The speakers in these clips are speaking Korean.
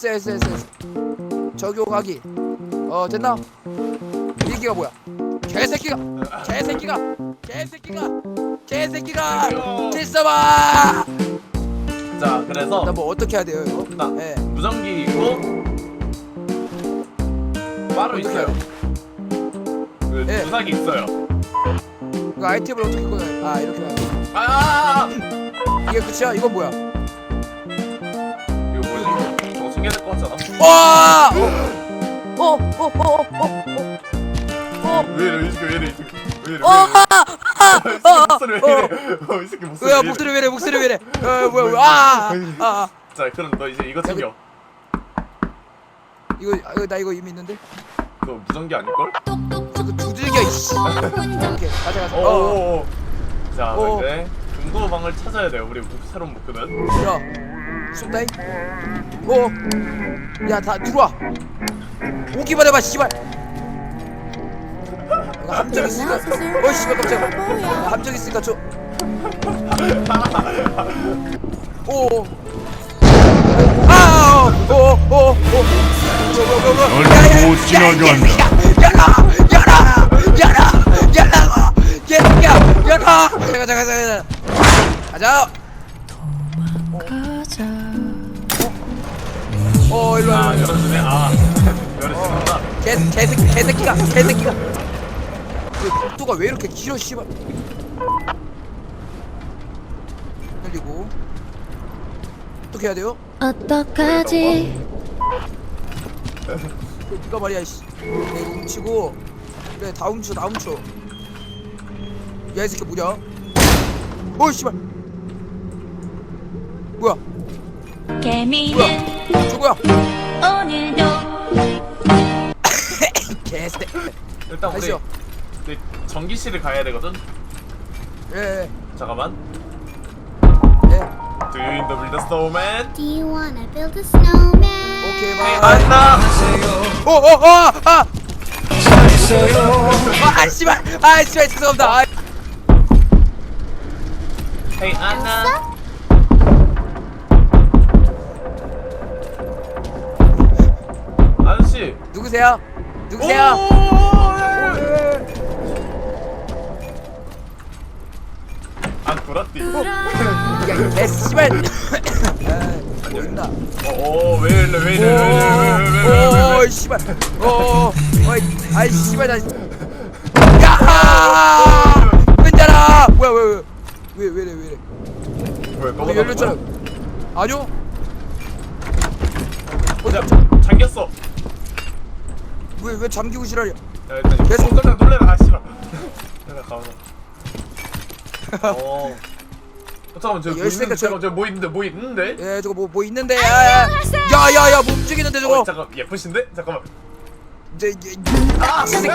됐어 됐어 됐어 적용하기 어 됐나? 일기가 뭐야 개새끼가 개새끼가 개새끼가 개새끼가 질서봐 자 그래서 나 뭐 어떻게 해야 돼요 이거? 나 예 무전기 있고 바로 어떻게 있어요. 그 예. 주사기 있어요. 이거 아이템을 어떻게 꺼내 아 이렇게 해야 돼. 아 이게 끝이야? 이건 뭐야? 될것 같잖아. 와! 어! 어! 어! 어! 어! 어! 왜 이래 이 새끼 왜 이래 이 새끼 왜 이래 어! 왜 이래 이 새끼 목소리 왜 이래 어, 이 새끼 목소리 야왜 이래 목소리 왜래 목소리 왜래 어 뭐야 뭐야 아! 아! 아! 자 그럼 너 이제 이거 챙겨 이거 아, 이거 나 이거 이미 있는데? 너 무전기 아닐걸? 저거 두들겨 이씨 오케이 가자 가자 어! 어어어 자 어. 이제 금고방을 찾아야 돼요 우리 목- 새로운 목표는 야 쏜다잉 어! 야다 들어와 오기만 해봐 씨발 함정 있으니까 어 씨발 깜짝이야 야, 함정 있으니까 저 오. 아! 오! 오! 오! 넌못 지나간다. 열어! 열어! 열어! 열라고! 개새끼야! 열어! 가자 가자 가자 가자 가자 어 일로 와 아 일로 와. 열어주네 아 열어주는구나 개, 개새끼 개새끼가 개새끼가. 그 복도가 왜 이렇게 길어 씨발. 흘리고. 어떻게 해야 돼요? 어떡하지? 그 누가 말이야 씨. 네, 이거 훔치고. 그래 다 훔쳐 다 훔쳐. 야이 새끼 뭐냐? 어 씨발. 뭐야? 개미는 저거야? 오늘도 개새. 일단 우리 우리 전기실을 가야 되거든. 예 예. 잠깐만. 예. Do you in the build a snowman? Do you wanna build a snowman? 오케이 네, 바 안나 오오오아! 아! 아 씨발. 아 씨발 죄송합니다. 아, 헤이 안나 누구세요? 누구세요? 안 돌았디. 야이 개씨발. 아, 뭐 있나 어왜 이래 왜 이래 왜 이래 오오오 씨발. 오오 아이 씨발 나 야! 끈자라! 뭐야 왜왜 왜 왜래 왜래? 왜문 열렸잖아. 아니요? 어 야잠 잠겼어 왜 왜 잠기고 지랄이야 야 일단 계속- 계속 깜짝 놀래라 아 씨발 내가 가만 어 어, 잠깐만 저뭐 열쇠가 있는데 저- 잠깐 저뭐 있는데 뭐 있는데 예 저거 뭐 뭐 있는데 야야야야 뭐 움직이는데 어 저거 잠깐 예쁘신데 잠깐만 저, 저, 아아 쏘리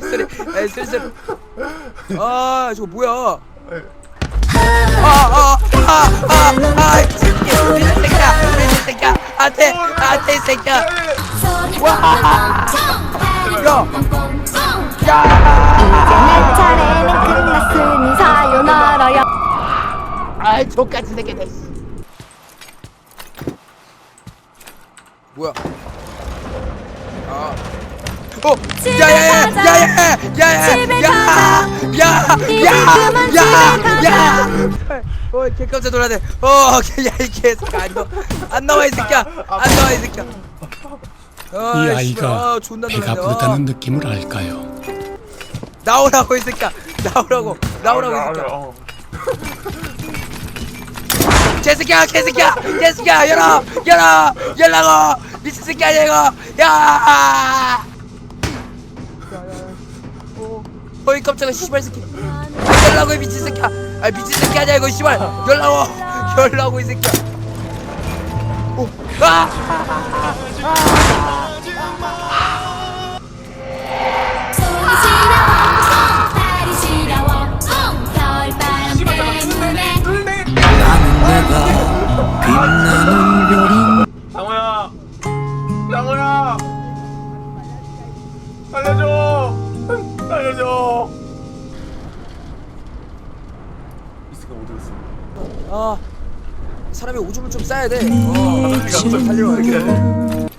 쏘리 아 쏘리 쏘리 아 저거 뭐야 아아아아아 안돼 안돼 새끼야 와 야! 야! 차례는 끝났으니 사요나라야 아이 족같은 새끼들 뭐야 아 어! 야야야! 야야야! 야야야! 야야야! 야야야! 어, 개 깜짝 놀라네. 어, 야이 개새끼 안 나와, 안 나와 이 새끼야, 안 나와 이 새끼야. 아, 이 아이가 아, 존나 배가. 부르다는 느낌을 알까요? 나오라고 이 새끼야, 나오라고, 나오라고 이 새끼야. 어. 개새끼야, 개새끼야, 개새끼야, 열어, 열어, 열라고, 미친 새끼 아니야 이거, 야. 어, 어이 깜짝아, 씨발 새끼. 아, 열라고 이 미친 새끼야. 아 미친 새끼 아니야 이거 씨발. 열라고, 열라고 이 새끼야. 오, 아. 상호야 상호야 살려줘 살려줘 아 사람이 오줌을 좀 쌓아야 돼. 다섯 시간 좀 살리면 이렇게.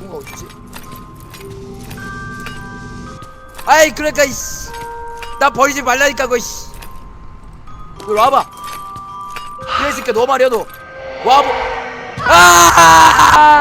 뭔가 어딨지? 아이 그러니까 이씨. 나 버리지 말라니까 그거 씨. 이리 와봐. 그래 새끼야 너 말이야 너. 와봐 아